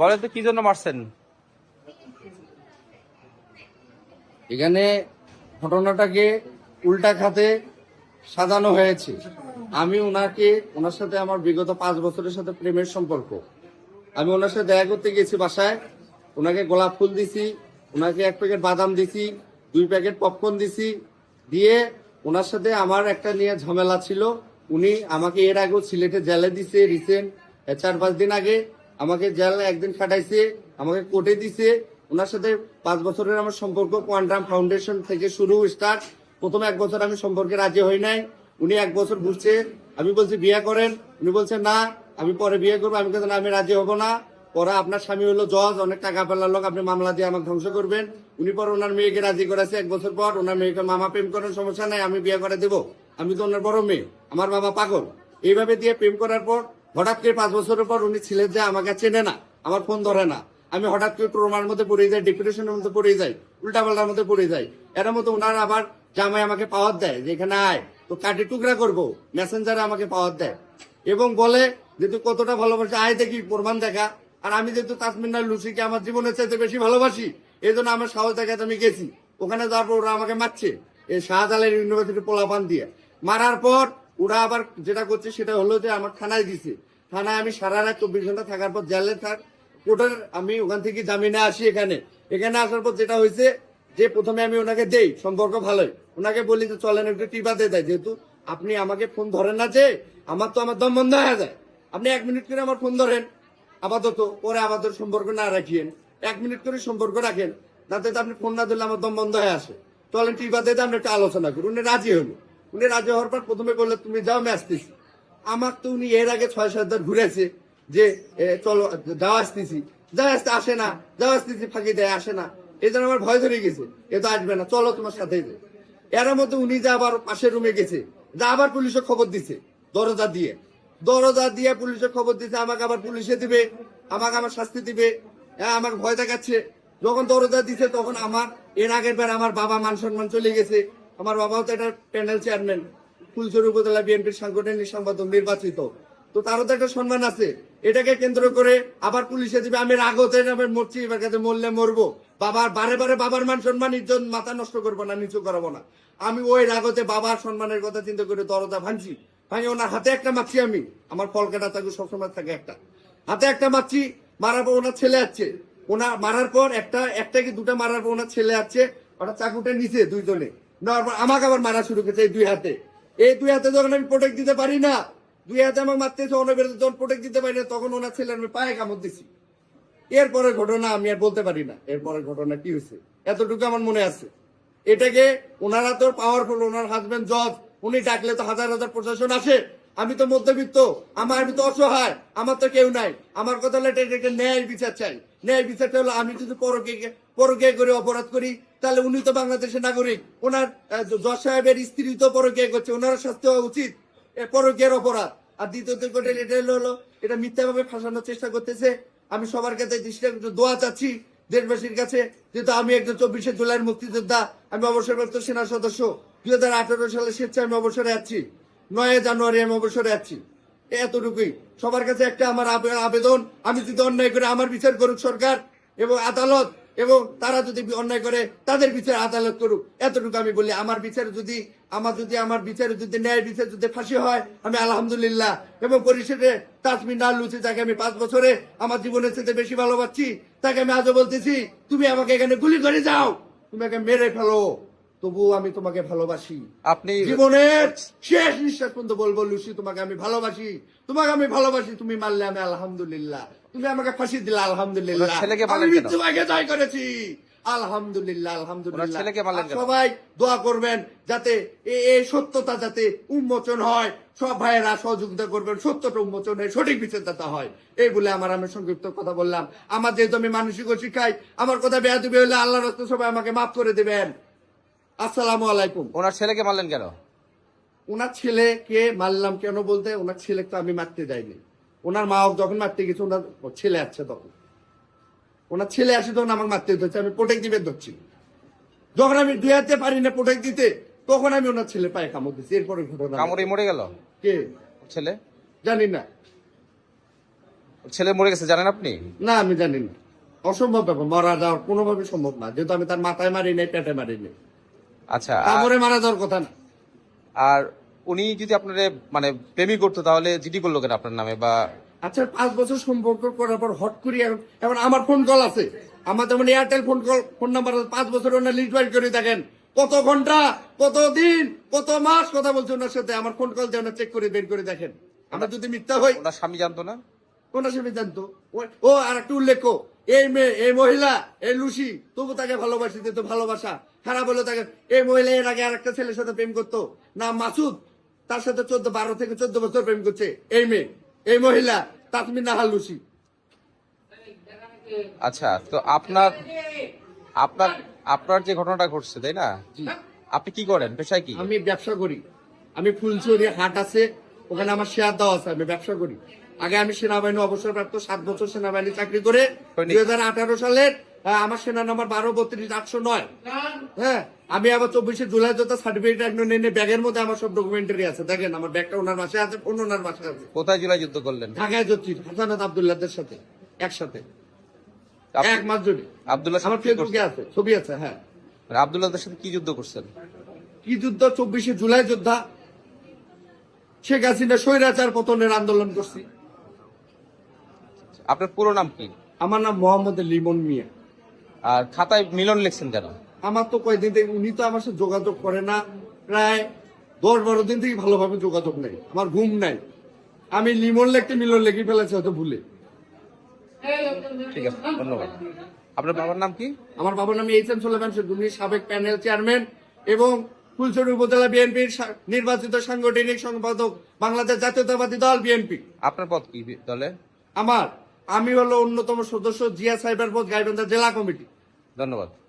বলেন তো, কি জন্য মারছেন? এখানে ঘটনাটাকে উল্টা খাতে সাজানো হয়েছে। আমি ওনাকে ওনার সাথে আমার বিগত পাঁচ বছরের সাথে প্রেমের সম্পর্ক। আমি ওনার সাথে দেখা করতে গেছি বাসায়। ওনাকে গোলাপ ফুল দিছি ওনাকে এক প্যাকেট বাদাম দিছি, দুই প্যাকেট পপকর্ন দিছি। দিয়ে ওনার সাথে আমার একটা নিয়ে ঝামেলা ছিল। উনি আমাকে এর আগেও সিলেটে জেলে দিছে, রিসেন্ট চার পাঁচ দিন আগে। আমাকে জেলে একদিন খাটাইছে আমাকে কোর্টে দিছে। ওনার সাথে পাঁচ বছরের আমার সম্পর্ক, কোয়ান্টাম ফাউন্ডেশন থেকে শুরু স্টার্ট। প্রথম এক বছর আমি সম্পর্কে রাজি হই নাই। উনি এক বছর ঘুরছে আমি বলছি, বিয়ে করেন? উনি বলছে, না। আমি পরে বিয়ে করব। আমি না, আমি রাজি হব না। পরে আপনার স্বামী হলো জজ, অনেক টাকা পেলার লোক, আপনি মামলা দিয়ে আমাকে ধ্বংস করবেন। উনি পরে ওনার মেয়েকে রাজি করেছে এক বছর পর। ওনার মেয়েকে মামা প্রেম করার সমস্যা নাই, আমি বিয়ে করে দেবো। আমি তো ওনার বড় মেয়ে, আমার বাবা পাগল। এইভাবে দিয়ে প্রেম করার পর হঠাৎ করে পাঁচ বছরের পর উনি ছিলেন যে আমাকে চেনে না, আমার ফোন ধরে না। আমি হঠাৎ করে ট্রোমার মধ্যে পড়ে যাই ডিপ্রেশনের মধ্যে পড়ে যাই, উল্টাপাল্টার মধ্যে পড়ে যাই। এর মধ্যে ওনার আবার জামাই আমাকে পাওয়ার দেয় যে, এখানে আয় তো কাটি টুকরা করব। মেসেঞ্জারে আমাকে পাওয়ার দেয়। এবং বলে, যে তুই কতটা ভালোবাসি আয় দেখি, প্রমাণ দেখা। আর আমি যেহেতু তাসমিনার লুসিকে আমার জীবনের চাইতে বেশি ভালোবাসি এই জন্য আমার সাহস দেখাতে আমি গেছি। ওখানে যাওয়ার পর ওরা আমাকে মারছে, এই শাহজালাল ইউনিভার্সিটি পোলাপান দিয়ে। মারার পর ওরা আবার যেটা করছে সেটা হলো যে আমার থানায় দিছে। থানায় আমি সারা রাত চব্বিশ ঘণ্টা থাকার পর জেলে থাক কোর্টের আমি ওখান থেকে জামিনে আসি এখানে। এখানে আসার পর যেটা হয়েছে, যে প্রথমে আমি ওনাকে দেই, সম্পর্ক ভালোই। ওনাকে বলি যে, চলেন একটু টিপা দিয়ে দেয়, যেহেতু আপনি আমাকে ফোন ধরেন না যে, আমার তো আমার দম বন্ধ হয়ে যায়। আপনি এক মিনিট করে আমার ফোন ধরেন, আপাতত পরে আপাতত সম্পর্ক না রাখিয়েন। এক মিনিট করে সম্পর্ক রাখেন তাতে আপনি ফোন না দিলে আমার দম বন্ধ হয়ে আসে। চলেন টিপা দিয়ে আমরা একটু আলোচনা করি। উনি রাজি হলো। উনি রাজি হওয়ার পর প্রথমে বললে, তুমি যাও, আমি আসতেছি। আমার তো উনি এর আগে ছয় সাতবার ঘুরেছে যে চলো যাওয়া আসতেছি। যাওয়া আসতে, আসে না। যাওয়া আসতেছি, ফাঁকি দেয়, আসে না। এই জন্য আমার ভয় ধরে গেছে। এ তো আসবে না, চলো তোমার সাথে এর মধ্যে উনি যা আবার পাশের রুমে গেছে, যা আবার পুলিশে খবর দিছে, দরজা দিয়ে। দরজা দিয়ে পুলিশে খবর দিছে, আমাকে আবার পুলিশে দিবে, আমাকে আমার শাস্তি দিবে। হ্যাঁ আমাকে ভয় দেখাচ্ছে। যখন দরজা দিছে, তখন আমার, এর আগের বার আমার বাবা মান সম্মান চলে গেছে। আমার বাবাও তো একটা প্যানেল চেয়ারম্যান ফুলচুর উপজেলা বিএনপির সাংগঠনিক সম্পাদক নির্বাচিত। তো তারও তো একটা সম্মান আছে। এটাকে কেন্দ্র করে আবার পুলিশে দিবে, আমি রাগতে মরছি, এবার কাছে মরলে মরবো। বাবার, বারে বারে বাবার মান সম্মান, ইজ্জত মাথা নষ্ট করব না, নিচু করাবো না। আমি ওই রাগতে বাবার সম্মানের কথা চিন্তা করে দরজা ভাঙছি। ভাঙে ওনার হাতে একটা মারছি আমি। আমার ফলকাটা থাকে সবসময় থাকে একটা। হাতে একটা মারছি মারার পর ওনার ছেলে আছে। ওনার মারার পর একটা একটা কি দুটা মারার পর ওনার ছেলে আছে, ওটা চাকুটা নিচে দুইজনে। আমাকে আবার মারা শুরু করেছে এই দুই হাতে। এই দুই হাতে যখন আমি প্রোটেক্ট দিতে পারি না, দুই হাতে আমাকে মারতেছে অনেক যখন প্রোটেক্ট দিতে পারি না, তখন ওনার ছেলে আমি পায়ে কামড় দিছি। এরপরের ঘটনা আমি আর বলতে পারি না। এরপরের ঘটনা কি হয়েছে? এতটুকু আমার মনে আছে। এটাকে ওনারা তো পাওয়ারফুল ওনার হাজবেন্ড জজ, উনি ডাকলে তো হাজার হাজার প্রশাসন আসে। আমি তো মধ্যবিত্ত, আমার আমি তো অসহায়, আমার তো কেউ নাই। আমার কথা হলো এটা ন্যায় বিচার চাই। ন্যায় বিচারটা হলো আমি যদি পরকে পরকে করে অপরাধ করি, তাহলে উনি তো বাংলাদেশের নাগরিক। ওনার জজ সাহেবের স্ত্রী তো পরকে করছে ওনার শাস্তি হওয়া উচিত। পরকের অপরাধ। আর দ্বিতীয়ত ঘটে এটা হলো, এটা মিথ্যাভাবে ফাঁসানোর চেষ্টা করতেছে। আমি সবার কাছে দৃষ্টি দোয়া চাচ্ছি দেশবাসীর কাছে, যেহেতু আমি একজন চব্বিশে জুলাইয়ের মুক্তিযোদ্ধা, আমি অবসরপ্রাপ্ত সেনা সদস্য। দুই হাজার আঠারো সালে স্বেচ্ছায় আমি অবসরে আছি। নয় জানুয়ারি আমি অবসরে আছি। এতটুকুই। সবার কাছে একটা আমার আবে- আবেদন, আমি যদি অন্যায় করে আমার বিচার করুক সরকার এবং আদালত এবং তারা যদি অন্যায় করে, তাদের বিচারে আদালত করুক। এতটুকু আমি বলি, আমার বিচারে যদি, আমার যদি, আমার বিচারে যদি ন্যায় বিচার যদি ফাঁসি হয়, আমি আলহামদুলিল্লাহ। এবং পরিশেষে তাসমিন লুচি, তাকে আমি পাঁচ বছরে আমার জীবনের সাথে বেশি ভালোবাসছি। তাকে আমি আজও বলতেছি, তুমি আমাকে এখানে গুলি করে যাও। তুমি আমাকে মেরে ফেলো। তবুও আমি তোমাকে ভালোবাসি। আপনি জীবনের শেষ নিঃশ্বাস পর্যন্ত বলব লুসি তোমাকে আমি ভালোবাসি। তোমাকে আমি ভালোবাসি তুমি মারলে আমি আলহামদুলিল্লাহ। তুমি আমাকে ফাঁসি দিলে আলহামদুলিল্লাহ। আমি আগে জয় করেছি। আলহামদুলিল্লাহ আলহামদুলিল্লাহ? সবাই দোয়া করবেন যাতে এই সত্যতা যাতে উন্মোচন হয়। সব ভাইয়েরা সহযোগিতা করবেন সত্যটা উন্মোচন হয় সঠিক বিচারদাতা হয়। এই বলে আমার আমি সংক্ষিপ্ত কথা বললাম। আমার যেহেতু আমি মানসিক শিখাই আমার কথা বেয়াদবি হলে আল্লাহ রাস্তা সবাই আমাকে মাফ করে দেবেন। আসসালামু আলাইকুম। ওনার ছেলেকে মারলেন কেন? ওনার ছেলেকে মারলাম কেন বলতে? ওনার ছেলে তো আমি মারতে যাইনি। ওনার মা যখন মারতে গেছে ওনার ছেলে আসছে তখন। ওনার ছেলে আসে তখন আমাকে মারতে ধরছে আমি প্রোটেক্ট দিবে ধরছি। যখন আমি দুই হাতে পারি না প্রোটেক্ট দিতে তখন আমি ওনার ছেলে পায়ে কামড় দিচ্ছি এরপরে ঘটনা। কামড়ে মরে গেল? কে? ছেলে? জানি না। ছেলে মরে গেছে জানেন আপনি? না আমি জানি না। অসম্ভব ব্যাপার মারা যাওয়ার কোনোভাবে সম্ভব না। যেহেতু আমি তার মাথায় মারি নাই পেটে মারি নাই। আচ্ছা আর- কামড়ে মারা যাওয়ার কথা না। আর উনি যদি আপনার মানে প্রেমী করতো তাহলে জিডি করল কেন আপনার নামে বা আচ্ছা পাঁচ বছর সম্পর্ক করার পর হট করি এখন আমার ফোন কল আছে। আমার যেমন Airtel phone call phone number আছে পাঁচ বছর ওনার লিস্ট বাইর করে দেখেন। কত ঘণ্টা কত দিন কত মাস কথা বলছে ওনার সাথে আমার ফোন কল যেন চেক করে বের করে দেখেন। আমরা যদি মিথ্যা হই ওনার স্বামী জানতো না? কোন হিসেবে জানতো। ও আর একটু উল্লেখ এই মেয়ে এই মহিলা এই লুসি তবু তাকে ভালোবাসি তো ভালোবাসা। খারাপ হলো তাকে এই মহিলা এর আগে আর একটা ছেলের সাথে প্রেম করতো না মাসুদ। তার সাথে চোদ্দ বারো থেকে চোদ্দ বছর প্রেম করছে এই মেয়ে এই মহিলা তাসমিন নাহার লুসি। আচ্ছা তো আপনার আপনার আপনার যে ঘটনাটা ঘটছে তাই না? আপনি কি করেন? পেশায় কি? আমি ব্যবসা করি। আমি ফুলছড়ি হাট আছে ওখানে আমার শেয়ার দেওয়া আছে আমি ব্যবসা করি। আগে আমি সেনাবাহিনী অবসরপ্রাপ্ত সাত বছর সেনাবাহিনী চাকরি করে। দুই হাজার আঠারো সালের আমার সেনা নাম্বার বারো বত্রিশ আটশো নয়। হ্যাঁ আমি আবার চব্বিশে জুলাই যত সার্টিফিকেট নিয়ে ব্যাগের মধ্যে আমার সব ডকুমেন্টারি আছে। দেখেন আমার ব্যাগটা ওনার মাসে আছে ফোন ওনার মাসে আছে। কোথায় জুলাই যুদ্ধ করলেন? ঢাকায় যাচ্ছি হাসানাত আবদুল্লাহদের সাথে একসাথে। এক মাস জুড়ে। আব্দুল্লাহ আমার ফেসবুকে আছে ছবি আছে হ্যাঁ। মানে আব্দুল্লাহদের সাথে কি যুদ্ধ করছেন? কি যুদ্ধ? চব্বিশে জুলাই যোদ্ধা। শেখ হাসিনা স্বৈরাচার পতনের আন্দোলন করছি। আপনার পুরো নাম কি? আমার নাম মোহাম্মদ লিমন মিয়া। আর খাতায় মিলন লিখছেন কেন? আমার তো কয়েকদিন থেকে উনি তো আমার সাথে যোগাযোগ করে না। প্রায় দশ বারো দিন থেকে ভালোভাবে যোগাযোগ নেই। আমার ঘুম নাই। আমি লিমন লেখতে মিলন লেখি ফেলেছি হয়তো ভুলে। ঠিক আছে ধন্যবাদ। আপনার বাবার নাম কি? আমার বাবার নাম এইচ এম সোলেমান উনি সাবেক প্যানেল চেয়ারম্যান এবং ফুলছড়ি উপজেলা বিএনপির নির্বাচিত সাংগঠনিক সম্পাদক বাংলাদেশ জাতীয়তাবাদী দল বিএনপি। আপনার পদ কি দলে আমার আমি হলো অন্যতম সদস্য জিয়া সাইবার পথ গাইবান্ধা জেলা কমিটি। ধন্যবাদ।